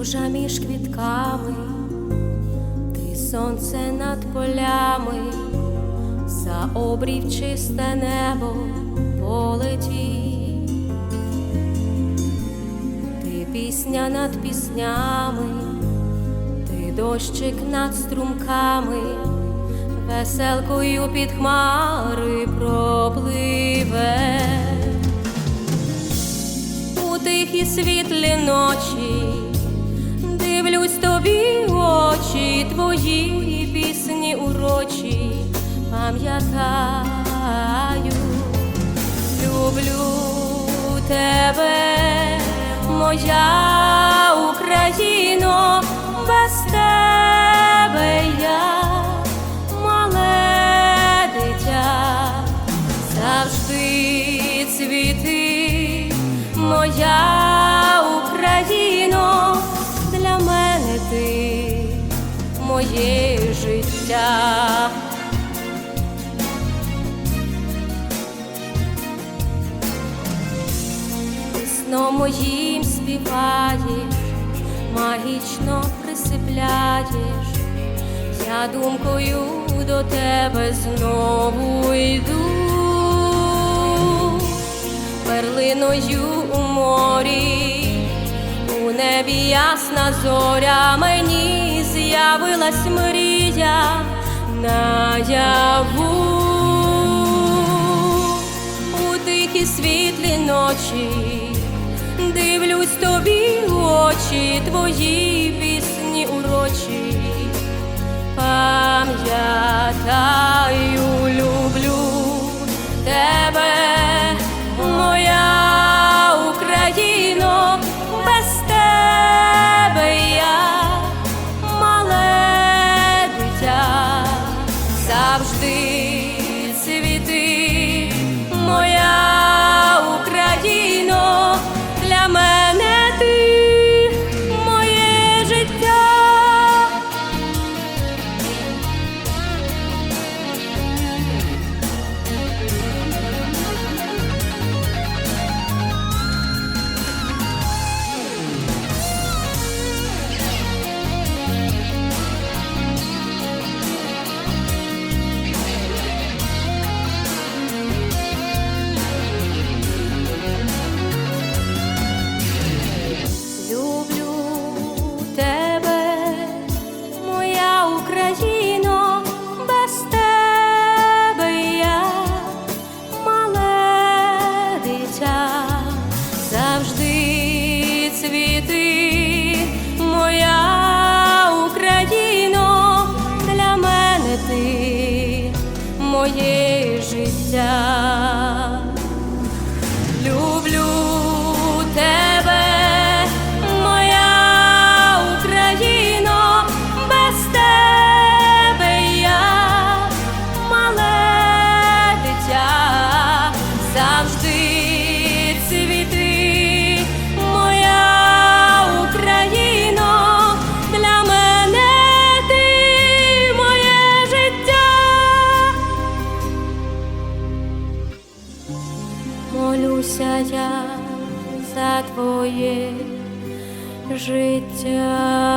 ружа між квітками, ти сонце над полями, за обрів чисте небо полетів. Ти пісня над піснями, ти дощик над струмками, веселкою під хмари пропливе. У тихі світлі ночі твої пісні урочі, пам'ятаю, люблю тебе, моя Україно, без тебе я мале дитя, завжди цвіти, моя моє життя. Сном моїм співаєш, магічно присипляєш, я думкою до тебе знову йду, перлиною у морі, у небі ясна зоря, мені з'явилась мрія наяву. У тихі світлі ночі, дивлюсь тобі очі, твої пісні урочі, пам'ятаю, моє життя. Молюся я за твоє життя.